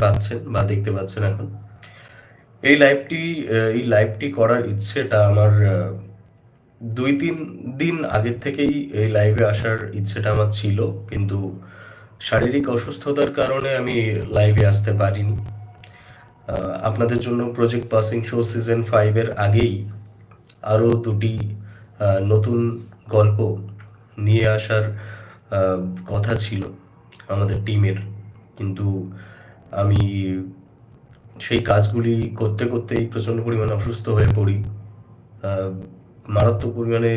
পাচ্ছেন বা দেখতে পাচ্ছেন এখন। এই লাইভটি এই লাইভটি করার ইচ্ছেটা আমার দুই তিন দিন আগের থেকেই এই লাইভে আসার ইচ্ছেটা আমার ছিল, কিন্তু শারীরিক অসুস্থতার কারণে আমি লাইভে আসতে পারিনি। আপনাদের জন্য প্রজেক্ট পাসিং শো সিজন ফাইভের আগেই আরও দুটি নতুন গল্প নিয়ে আসার কথা ছিল আমাদের টিমের কিন্তু আমি সেই কাজগুলি করতে করতেই প্রচণ্ড পরিমাণে অসুস্থ হয়ে পড়ি। মারাত্মক পরিমাণে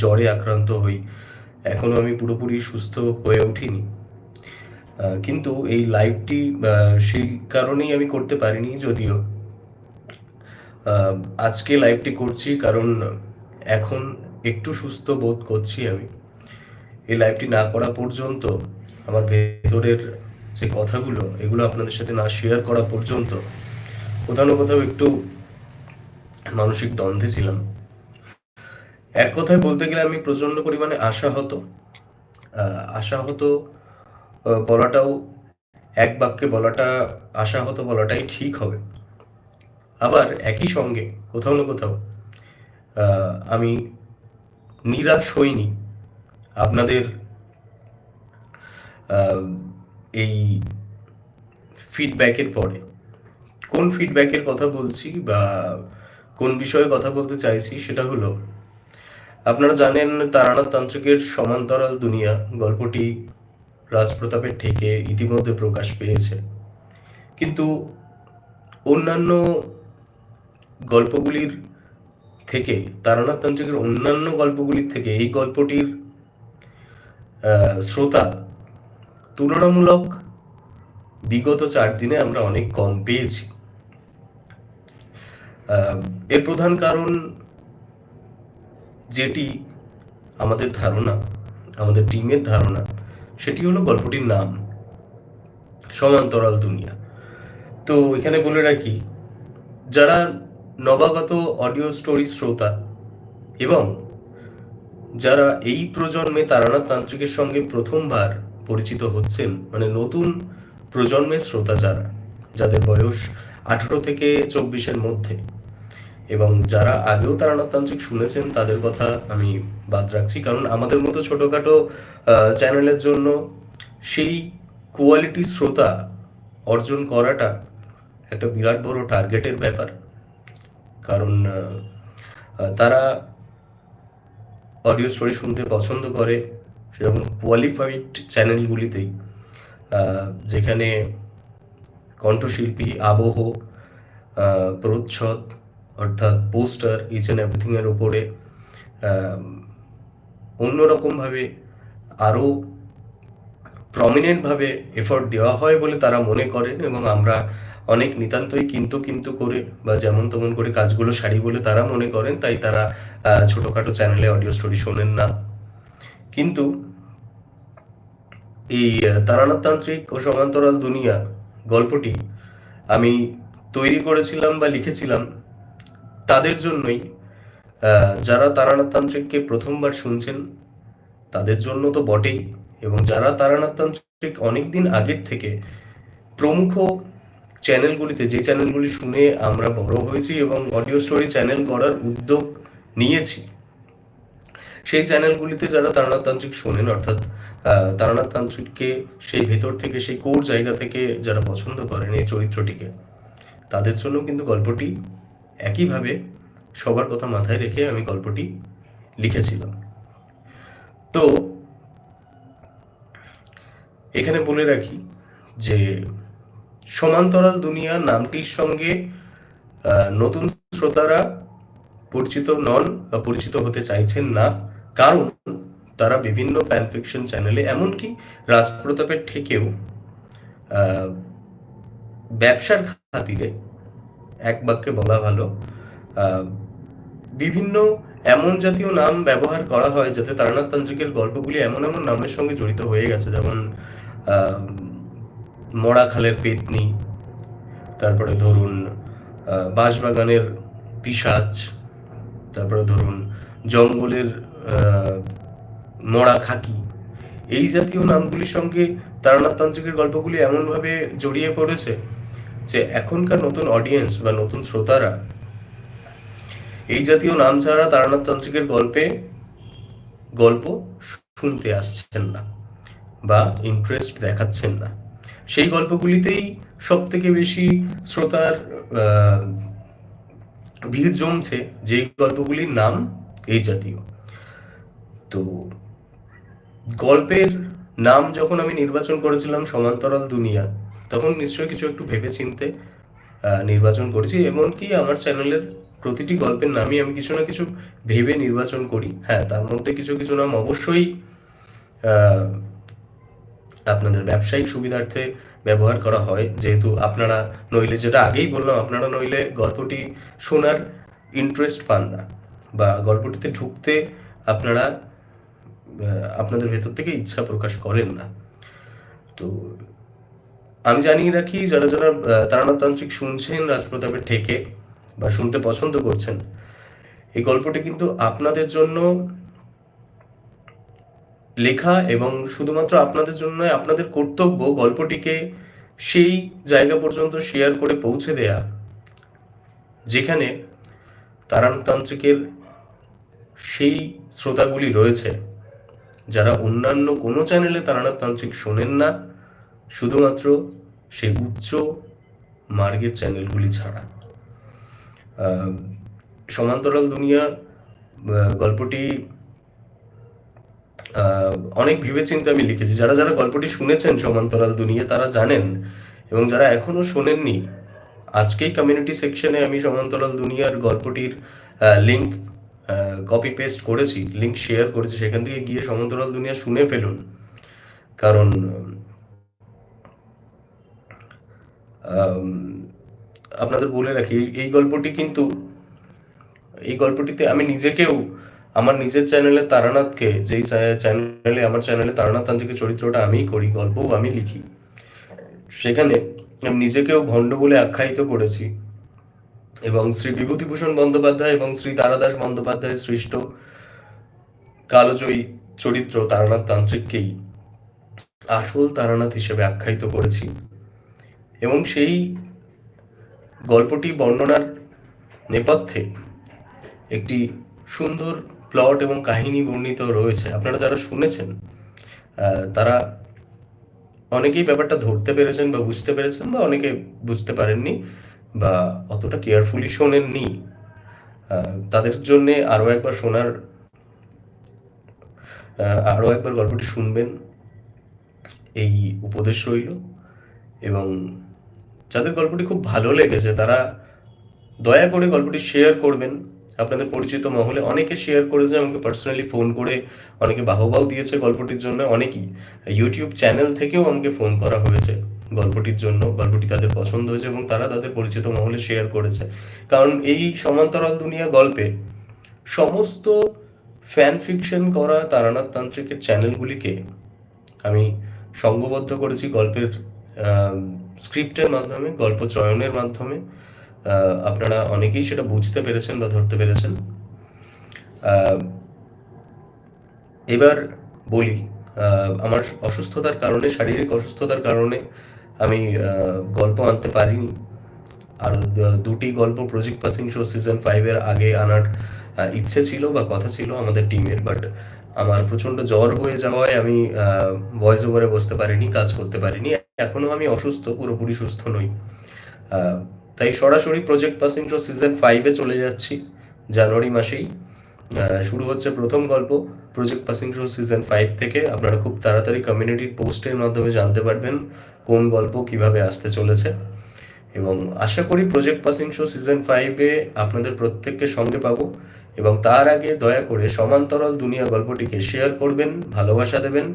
জ্বরে আক্রান্ত হই। এখনও আমি পুরোপুরি সুস্থ হয়ে উঠিনি। কিন্তু এই লাইভটি সেই কারণেই আমি করতে পারিনি যদিও। আজকে লাইভটি করছি কারণ এখন একটু সুস্থ বোধ করছি আমি। এই লাইভটি না করা পর্যন্ত আমার ভেতরের যে কথাগুলো, এগুলো আপনাদের সাথে না শেয়ার করা পর্যন্ত কোথাও না কোথাও একটু মানসিক দ্বন্দ্বে ছিলাম। এক কথায় বলতে গেলে আমি প্রচণ্ড পরিমাণে আশা হতো আশা হতো বলাটাও, এক বাক্যে বলাটা আশা হতো বলাটাই ঠিক হবে। আবার একই সঙ্গে, কোথাও না কোথাও আমি নিরাশ হইনি। আপনাদের এই ফিডব্যাকের পরে। কোন ফিডব্যাকের কথা বলছি বা কোন বিষয়ে কথা বলতে চাইছি সেটা হলো, আপনারা জানেন তারানাথ তান্ত্রিকের সমান্তরাল দুনিয়া গল্পটি রাজপ্রতাপের থেকে ইতিমধ্যে প্রকাশ পেয়েছে। কিন্তু অন্যান্য গল্পগুলির থেকে, তারানাথ তান্ত্রিকের অন্যান্য গল্পগুলির থেকে এই গল্পটির শ্রোতা তুলনামূলক বিগত চার দিনে আমরা অনেক কম পেয়েছি। এর প্রধান কারণ যেটি আমাদের ধারণা, আমাদের টিমের ধারণা, সেটি হলো গল্পটির নাম, সমান্তরাল দুনিয়া। তো এখানে বলে রাখি, যারা নবাগত অডিও স্টোরি শ্রোতা এবং যারা এই প্রজন্মে তারানাথ তান্ত্রিকের সঙ্গে প্রথমবার পরিচিত হচ্ছেন মানে নতুন প্রজন্মের শ্রোতা যারা, যাদের বয়স আঠারো থেকে চব্বিশের মধ্যে। এবং যারা আগেও তারানাথ তান্ত্রিক শুনেছেন, তাদের কথা আমি বাদ রাখছি। কারণ আমাদের মতো ছোটোখাটো চ্যানেলের জন্য সেই কোয়ালিটি শ্রোতা অর্জন করাটা একটা বিরাট বড় টার্গেটের ব্যাপার। কারণ তারা অডিও স্টোরি শুনতে পছন্দ করে সেরকম কোয়ালিফাইড চ্যানেলগুলিতেই যেখানে কণ্ঠশিল্পী, আবহ প্রচ্ছদ, অর্থাৎ পোস্টার ইচ অ্যান্ড এভরিথিংয়ের উপরে অন্যরকমভাবে আরও প্রমিনেন্টভাবে এফোর্ট দেওয়া হয় বলে তারা মনে করেন এবং আমরা অনেক নিতান্তই কিন্তু কিন্তু করে বা যেমন তেমন করে কাজগুলো সারি বলে তারা মনে করেন, তাই তারা ছোটোখাটো চ্যানেলে অডিও স্টোরি শোনেন না। কিন্তু এই তারানাথতান্ত্রিক ও সমান্তরাল দুনিয়া গল্পটি আমি তৈরি করেছিলাম বা লিখেছিলাম তাদের জন্যই যারা তারানাথতান্ত্রিককে প্রথমবার শুনছেন, তাদের জন্য তো বটেই। এবং যারা তারানাথতান্ত্রিক অনেকদিন আগের থেকে প্রমুখ চ্যানেলগুলিতে, যে চ্যানেলগুলি শুনে আমরা বড় হয়েছি এবং অডিও স্টোরি চ্যানেল করার উদ্যোগ নিয়েছি সেই চ্যানেলগুলিতে যারা তারনাথতান্ত্রিক শোনেন, অর্থাৎ তারনাথতান্ত্রিককে সেই ভেতর থেকে, সেই কোর জায়গা থেকে যারা পছন্দ করেন এই চরিত্রটিকে, তাদের জন্য কিন্তু গল্পটি একইভাবে সবার কথা মাথায় রেখে আমি গল্পটি লিখেছিলাম। তো, এখানে বলে রাখি যে, সমান্তরাল দুনিয়া নামটির সঙ্গে নতুন শ্রোতারা পরিচিত নন বা পরিচিত হতে চাইছেন না। কারণ তারা বিভিন্ন ফ্যান ফিকশন চ্যানেলে এমনকি রাজপ্রতাপের থেকেও ব্যবসার খাতিরে, এক বাক্যে বলা ভালো বিভিন্ন এমন জাতীয় নাম ব্যবহার করা হয় যাতে তারানাথ তান্ত্রিকের গল্পগুলি এমন এমন নামের সঙ্গে জড়িত হয়ে গেছে, যেমন মরাখালের পেতনি, তারপরে ধরুন বাঁশবাগানের পিসাজ তারপরে ধরুন জঙ্গলের মরা খাকি, এই জাতীয় নামগুলির সঙ্গে তারানাথ তান্ত্রিকের গল্পগুলি এমনভাবে জড়িয়ে পড়েছে যে এখনকার নতুন অডিয়েন্স বা নতুন শ্রোতারা এই জাতীয় নাম ছাড়া তারানাথ তান্ত্রিকের গল্পে, গল্প শুনতে আসছেন না বা ইন্টারেস্ট দেখাচ্ছেন না। সেই গল্পগুলিতেই সব থেকে বেশি শ্রোতার ভিড় জমছে যেই গল্পগুলির নাম এই জাতীয়। তো গল্পের নাম যখন আমি নির্বাচন করেছিলাম সমান্তরাল দুনিয়া, তখন নিশ্চয়ই কিছু একটু ভেবে চিনতে নির্বাচন করেছি এমনকি আমার চ্যানেলের প্রতিটি গল্পের নামই আমি কিছু না কিছু ভেবে নির্বাচন করি। হ্যাঁ তার মধ্যে কিছু কিছু নাম অবশ্যই আপনাদের ব্যবসায়িক সুবিধার্থে ব্যবহার করা হয়। যেহেতু আপনারা নইলে, যেটা আগেই বললাম, আপনারা নইলে গল্পটি শোনার ইন্টারেস্ট পান না বা গল্পটিতে ঢুকতে আপনারা আপনাদের ভেতর থেকে ইচ্ছা প্রকাশ করেন না। তো আমি জানিয়ে রাখি, যারা যারা তারানাতান্ত্রিক শুনছেন রাজপ্রতাপের ঠেকে বা শুনতে পছন্দ করছেন, এই গল্পটি কিন্তু আপনাদের জন্য লেখা এবং শুধুমাত্র আপনাদের জন্য আপনাদের কর্তব্য গল্পটিকে সেই জায়গা পর্যন্ত শেয়ার করে পৌঁছে দেয়া, যেখানে তারানতান্ত্রিকের সেই শ্রোতাগুলি রয়েছে, যারা অন্যান্য কোনো চ্যানেলে তারানাথতান্ত্রিক শোনেন না, শুধুমাত্র সেই উচ্চ মার্গের চ্যানেলগুলি ছাড়া। সমান্তরাল দুনিয়া গল্পটি অনেক ভেবেচিন্তে আমি লিখেছি। যারা যারা গল্পটি শুনেছেন সমান্তরাল দুনিয়া, তারা জানেন এবং যারা এখনও শোনেননি, আজকেই কমিউনিটি সেকশনে আমি সমান্তরাল দুনিয়ার গল্পটির লিঙ্ক কপি পেস্ট করেছি লিঙ্ক শেয়ার করেছি। সেখান থেকে গিয়ে সমান্তরাল দুনিয়া শুনে ফেলুন। কারণ আপনাদের বলে রাখি, এই গল্পটি কিন্তু, এই গল্পটিতে আমি নিজেকেও আমার নিজের চ্যানেলে তারানাথকে, যেই চ্যানেলে আমার চ্যানেলে তারানাথ তান্ত্রিকের চরিত্রটা আমিই করি, গল্পও আমি লিখি। সেখানে নিজেকেও ভণ্ড বলে আখ্যায়িত করেছি। এবং শ্রী বিভূতিভূষণ বন্দ্যোপাধ্যায় এবং শ্রী তারাদাস বন্দ্যোপাধ্যায়ের সৃষ্ট কালজয়ী চরিত্র তারানাথ তান্ত্রিককেই আসল তারানাথ হিসেবে আখ্যায়িত করেছি। এবং সেই গল্পটি বর্ণনার নেপথ্যে একটি সুন্দর প্লট এবং কাহিনী বর্ণিত রয়েছে। আপনারা যারা শুনেছেন তারা অনেকেই ব্যাপারটা ধরতে পেরেছেন বা বুঝতে পেরেছেন বা অনেকে বুঝতে পারেননি বা অতটা কেয়ারফুলি শোনেননি। তাদের জন্যে আরও একবার শোনার আরও একবার গল্পটি শুনবেন। এই উপদেশ রইল এবং যাদের গল্পটি খুব ভালো লেগেছে, তারা দয়া করে গল্পটি শেয়ার করবেন। আপনাদের পরিচিত মহলে অনেকে শেয়ার করেছে, আমাকে পার্সোনালি ফোন করে, অনেকে বাহবাও দিয়েছে গল্পটির জন্য, অনেকেই। ইউটিউব চ্যানেল থেকেও আমাকে ফোন করা হয়েছে গল্পটির জন্য, গল্পটি তাদের পছন্দ হয়েছে এবং তারা তাদের পরিচিত মহলে শেয়ার করেছে। কারণ এই সমান্তরাল দুনিয়া গল্পে সমস্ত ফ্যান ফিকশন করা তারানাথ তান্ত্রিকের চ্যানেলগুলিকে আমি সঙ্গবদ্ধ করেছি গল্পের স্ক্রিপ্টের মাধ্যমে, গল্প চয়নের মাধ্যমে। আপনারা অনেকেই সেটা বুঝতে পেরেছেন বা ধরতে পেরেছেন। এবার বলি আমার অসুস্থতার কারণে, শারীরিক অসুস্থতার কারণে আমি গল্প আনতে পারিনি। আর দুটি গল্প প্রজেক্ট পাসিং শো সিজন ফাইভের আগে আনার ইচ্ছে ছিল বা কথা ছিল আমাদের টিমের বাট আমার প্রচণ্ড জ্বর হয়ে যাওয়ায় আমি ভয়েস ওভারে বসতে পারিনি, কাজ করতে পারিনি। এখনও আমি অসুস্থ, পুরোপুরি সুস্থ নই। তাই সরাসরি প্রজেক্ট পাসিং শো সিজন ফাইভে চলে যাচ্ছি, জানুয়ারি মাসেই। শুরু হচ্ছে প্রথম গল্প project passing show season five থেকে। আপনারা খুব তাড়াতাড়ি কমিউনিটির পোস্টের মাধ্যমে জানতে পারবেন কোন গল্প কীভাবে আসতে চলেছে। এবং আশা করি প্রজেক্ট পাসিং শো সিজন ফাইভে আপনাদের প্রত্যেককে সঙ্গে পাবো। এবং তার আগে দয়া করে সমান্তরাল দুনিয়া গল্পটিকে শেয়ার করবেন, ভালোবাসা দেবেন।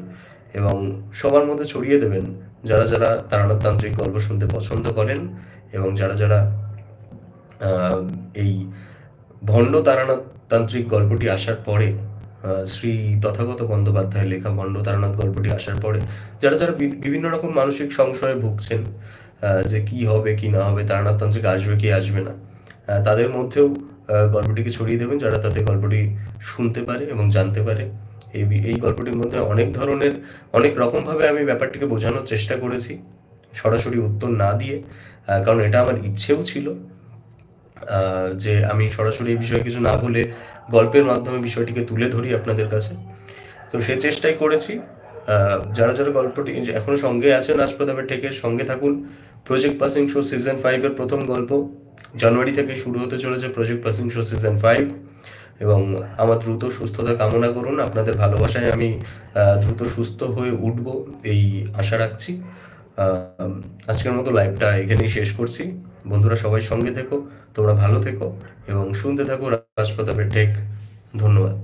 এবং সবার মধ্যে ছড়িয়ে দেবেন যারা যারা তারানাথতান্ত্রিক গল্প শুনতে পছন্দ করেন এবং যারা যারা এই ভণ্ড তারানাথ তান্ত্রিক গল্পটি আসার পরে শ্রী তথাগত বন্দ্যোপাধ্যায়ের লেখা ভণ্ড তারানাথ গল্পটি আসার পরে যারা যারা বিভিন্ন রকম মানসিক সংশয়ে ভুগছেন যে কি হবে, কি না হবে তারানাথ তান্ত্রিক আসবে, কি আসবে না তাদের মধ্যেও গল্পটিকে ছড়িয়ে দেবেন যারা তাতে গল্পটি শুনতে পারে এবং জানতে পারে। এই এই গল্পটির মধ্যে অনেক ধরনের, অনেক রকমভাবে আমি ব্যাপারটিকে বোঝানোর চেষ্টা করেছি, সরাসরি উত্তর না দিয়ে কারণ এটা আমার ইচ্ছেও ছিল যে আমি সরাসরি এই বিষয়ে কিছু না বলে গল্পের মাধ্যমে বিষয়টিকে তুলে ধরি আপনাদের কাছে। তো সে চেষ্টাই করেছি যারা যারা গল্পটি এখনও সঙ্গে আছেন রাজপ্রতাপের ঠেকের সঙ্গে থাকুন। প্রজেক্ট পাসিং শো সিজন ফাইভের প্রথম গল্প জানুয়ারি থেকে শুরু হতে চলেছে project passing show season five এবং আমার দ্রুত সুস্থতা কামনা করুন। আপনাদের ভালোবাসায় আমি দ্রুত সুস্থ হয়ে উঠব এই আশা রাখছি। আজকের মতো লাইভটা এখানেই শেষ করছি। বন্ধুরা সবাই সঙ্গে থেকো, তোমরা ভালো থেকো এবং শুনতে থাকো রাজপ্রতাপের ঠেক ধন্যবাদ।